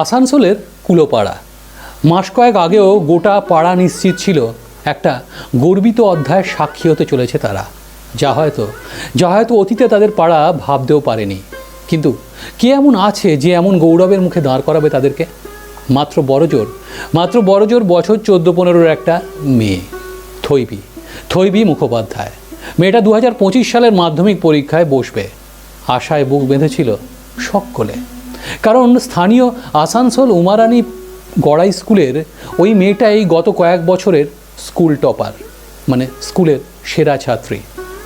আসানসোলের কুলোপাড়া। মাস কয়েক আগেও গোটা পাড়া নিশ্চিত ছিল, একটা গর্বিত অধ্যায়ের সাক্ষী হতে চলেছে তারা। যা হয়তো যা হয়তো অতীতে তাদের পাড়া ভাবতেও পারেনি। কিন্তু কে এমন আছে যে এমন গৌরবের মুখে দাঁড় করাবে তাদেরকে? মাত্র বড়জোর মাত্র বড়জোর বছর চোদ্দ পনেরোর একটা মেয়ে থৈবি থৈবি মুখোপাধ্যায়। মেয়েটা দু হাজার পঁচিশ সালের মাধ্যমিক পরীক্ষায় বসবে। আশায় বুক বেঁধেছিল সকলে কারণ স্থানীয় আসানসোল উমারানি গড়াই স্কুলের ওই মেয়েটাই গত কয়েক বছরের স্কুল টপার মানে স্কুলের সেরা ছাত্রী।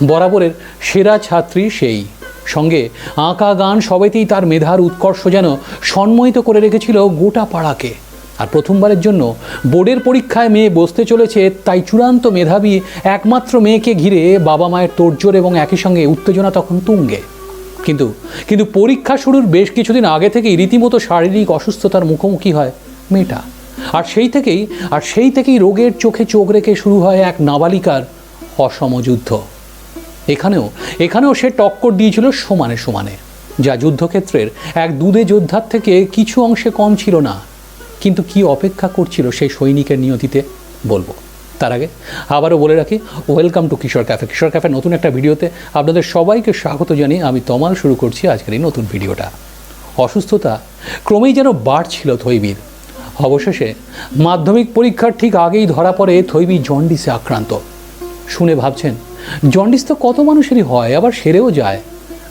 বরাবরের সেরা ছাত্রী সেই। সঙ্গে আঁকা গান সবেতেই তার মেধার উৎকর্ষ যেন সম্মোহিত করে রেখেছিল গোটা পাড়াকে। আর প্রথমবারের জন্য বোর্ডের পরীক্ষায় মেয়ে বসতে চলেছে, তাই চূড়ান্ত মেধাবী একমাত্র মেয়েকে ঘিরে বাবা মায়ের তোড়জোড় এবং একই সঙ্গে উত্তেজনা তখন তুঙ্গে। কিন্তু কিন্তু পরীক্ষা শুরুর বেশ কিছুদিন আগে থেকেই রীতিমতো শারীরিক অসুস্থতার মুখোমুখি হয় মেয়েটা। আর সেই থেকেই, আর সেই থেকেই রোগের চোখে চোখ রেখে শুরু হয় এক নাবালিকার অসমযুদ্ধ এখানেও এখানেও সে টক্কর দিয়েছিল সমানে সমানে, যা যুদ্ধক্ষেত্রের এক দুধে যোদ্ধার থেকে কিছু অংশে কম ছিল না। কিন্তু কি অপেক্ষা করছিল সেই সৈনিকের নিয়তিতে, বলব। তার আগে আবারও বলে রাখি welcome to Kishore cafe Kishore cafe নতুন একটা ভিডিওতে আপনাদের সবাইকে স্বাগত জানিয়ে আমি তমাল শুরু করছি আজকের এই নতুন ভিডিওটা। অসুস্থতা ক্রমেই যেন বাড়ছিল থৈবির অবশেষে মাধ্যমিক পরীক্ষার ঠিক আগেই ধরা পড়ে থৈবি জন্ডিসে আক্রান্ত। শুনে ভাবছেন, জন্ডিস তো কত মানুষেরই হয়, আবার সেরেও যায়।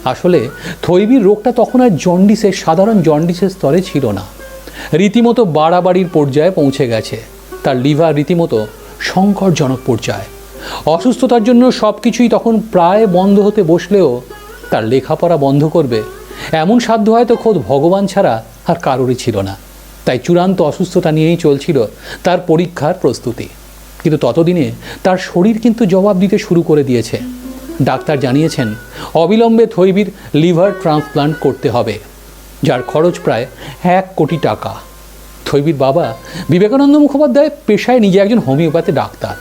আসলে থৈবির রোগটা তখন আর জন্ডিসের, সাধারণ জন্ডিসের স্তরে ছিল না। রীতিমতো বাড়াবাড়ির পর্যায়ে পৌঁছে গেছে। তার লিভার রীতিমতো সংকটজনক পর্যায়ে। অসুস্থতার জন্য সব কিছুই তখন প্রায় বন্ধ হতে বসলেও তার লেখাপড়া বন্ধ করবে, এমন সাধ্য হয়তো খোদ ভগবান ছাড়া আর কারোরই ছিল না। তাই চূড়ান্ত অসুস্থতা নিয়েই চলছিল তার পরীক্ষার প্রস্তুতি। কিন্তু ততদিনে তার শরীর কিন্তু জবাব দিতে শুরু করে দিয়েছে। ডাক্তার জানিয়েছেন, অবিলম্বে থৈবির লিভার ট্রান্সপ্লান্ট করতে হবে, যার খরচ প্রায় এক কোটি টাকা। থৈবির বাবা বিবেকানন্দ মুখোপাধ্যায় পেশায় নিজে একজন হোমিওপ্যাথি ডাক্তার।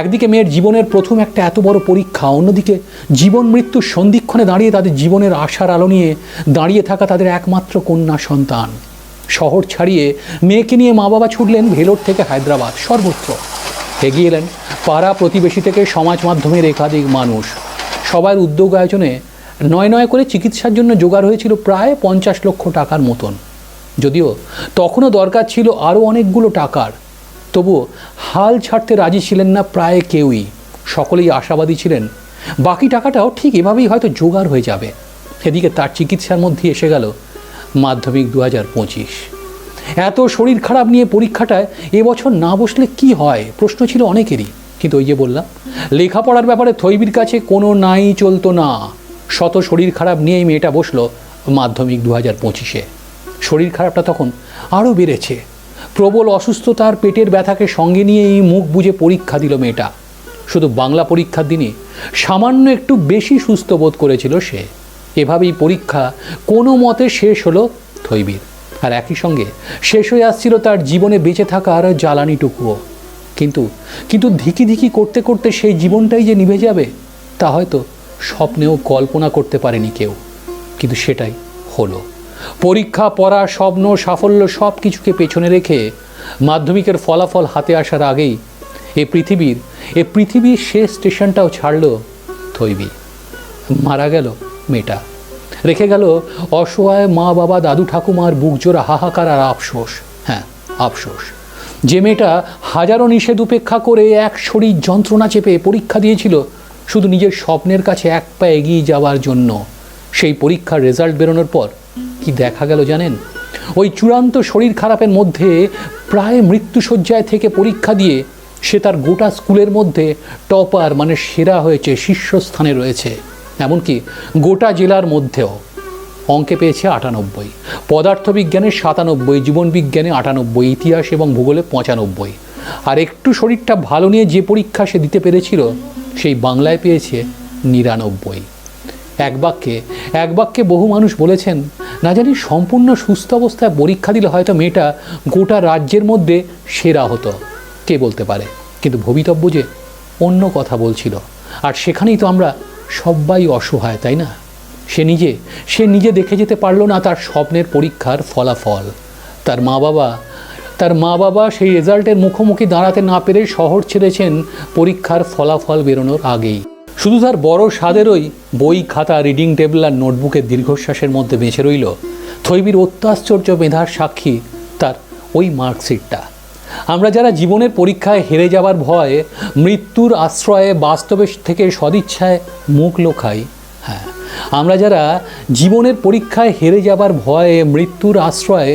একদিকে মেয়ের জীবনের প্রথম একটা এত বড় পরীক্ষা, অন্যদিকে জীবন মৃত্যুর সন্ধিক্ষণে দাঁড়িয়ে তাদের জীবনের আশার আলো নিয়ে দাঁড়িয়ে থাকা তাদের একমাত্র কন্যা সন্তান। শহর ছাড়িয়ে মেয়েকে নিয়ে মা বাবা ছুটলেন ভেলোর থেকে হায়দ্রাবাদ, সর্বত্র। এগিয়ে এলেন পাড়া প্রতিবেশী থেকে সমাজ মাধ্যমের একাধিক মানুষ। সবার উদ্যোগ আয়োজনে নয় নয় করে চিকিৎসার জন্য জোগাড় হয়েছিল প্রায় পঞ্চাশ লক্ষ টাকার মতন। যদিও তখনও দরকার ছিল আরও অনেকগুলো টাকার। তবুও হাল ছাড়তে রাজি ছিলেন না প্রায় কেউই। সকলেই আশাবাদী ছিলেন। বাকি টাকাটাও ঠিক এভাবেই হয়তো জোগাড় হয়ে যাবে। এদিকে তার চিকিৎসার মধ্যে এসে গেল মাধ্যমিক দু হাজার পঁচিশ। এত শরীর খারাপ নিয়ে পরীক্ষাটায় এবছর না বসলে কি হয়? প্রশ্ন ছিল অনেকেরই। কিন্তু ওই যে বললাম, লেখাপড়ার ব্যাপারে থৈবির কাছে কোনো নাই চলতো না। শত শরীর খারাপ নিয়েই মেয়েটা বসল মাধ্যমিক দু হাজার পঁচিশে। শরীর খারাপটা তখন আরও বেড়েছে। প্রবল অসুস্থতার পেটের ব্যথাকে সঙ্গে নিয়েই মুখ বুজে পরীক্ষা দিল মেয়েটা। শুধু বাংলা পরীক্ষার দিনে সামান্য একটু বেশি সুস্থ বোধ করেছিল সে। এভাবেই পরীক্ষা কোনো মতে শেষ হলো থৈবির আর একই সঙ্গে শেষ হয়ে আসছিল তার জীবনে বেঁচে থাকার জ্বালানিটুকুও। কিন্তু কিন্তু ধিকি ধিকি করতে করতে সেই জীবনটাই যে নিভে যাবে, তা হয়তো স্বপ্নেও কল্পনা করতে পারেনি কেউ। কিন্তু সেটাই হলো। পরীক্ষা, পড়া, স্বপ্ন, সাফল্য সব কিছুকে পেছনে রেখে মাধ্যমিকের ফলাফল হাতে আসার আগেই এ পৃথিবীর এ পৃথিবীর শেষ স্টেশনটাও ছাড়ল থৈবি মারা গেল মেয়েটা। রেখে গেল অসহায় মা বাবা দাদু ঠাকুমার বুকজোড়া হাহাকার আর আফসোস। হ্যাঁ আফসোস। যে মেয়েটা হাজারো নিষেধ উপেক্ষা করে এক শরীর যন্ত্রণা চেপে পরীক্ষা দিয়েছিল, শুধু নিজের স্বপ্নের কাছে এক পা এগিয়ে যাওয়ার জন্য। সেই পরীক্ষার রেজাল্ট বেরোনোর পর কি দেখা গেল জানেন? ওই চূড়ান্ত শরীর খারাপের মধ্যে প্রায় মৃত্যুসজ্জায় থেকে পরীক্ষা দিয়ে সে তার গোটা স্কুলের মধ্যে টপার মানে সেরা হয়েছে, শীর্ষস্থানে রয়েছে। এমনকি গোটা জেলার মধ্যেও। অঙ্কে পেয়েছে আটানব্বই। পদার্থবিজ্ঞানে সাতানব্বই, জীবনবিজ্ঞানে আটানব্বই, ইতিহাস এবং ভূগোলে পঁচানব্বই। আর একটু শরীরটা ভালো নিয়ে যে পরীক্ষা সে দিতে পেরেছিল, সেই বাংলায় পেয়েছে নিরানব্বই। এক বাক্যে এক বাক্যে বহু মানুষ বলেছেন, না জানি সম্পূর্ণ সুস্থ অবস্থায় পরীক্ষা দিলে হয়তো মেয়েটা গোটা রাজ্যের মধ্যে সেরা হতো। কে বলতে পারে? কিন্তু ভবিতব্য যে অন্য কথা বলছিল। আর সেখানেই তো আমরা সবাই অসহায়, তাই না? সে নিজে সে নিজে দেখে যেতে পারল না তার স্বপ্নের পরীক্ষার ফলাফল। তার মা বাবা তার মা বাবা সেই রেজাল্টের মুখোমুখি দাঁড়াতে না পেরে শহর ছেড়েছেন পরীক্ষার ফলাফল বেরোনোর আগেই। শুধু তার বড় স্বাদেরই বই, খাতা, রিডিং টেবিল আর নোটবুকের দীর্ঘশ্বাসের মধ্যে বেঁচে রইল। থৈবির অত্যাশ্চর্য মেধার সাক্ষী তার ওই মার্কশিটটা। আমরা যারা জীবনের পরীক্ষায় হেরে যাবার ভয়ে, মৃত্যুর আশ্রয়ে বাস্তবের থেকে সদিচ্ছায় মুখ লোকাই হ্যাঁ আমরা যারা জীবনের পরীক্ষায় হেরে যাবার ভয়ে, মৃত্যুর আশ্রয়ে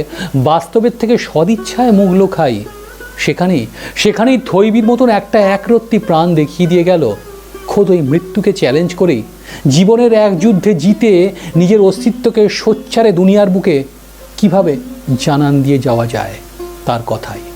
বাস্তবের থেকে সদিচ্ছায় মুখ লোকাই সেখানেই সেখানেই থৈবির মতন একটা একরত্তি প্রাণ দেখিয়ে দিয়ে গেল খোদ ওই মৃত্যুকে চ্যালেঞ্জ করেই জীবনের এক যুদ্ধে জিতে নিজের অস্তিত্বকে সোচ্চারে দুনিয়ার বুকে কীভাবে জানান দিয়ে যাওয়া যায় তার কথাই।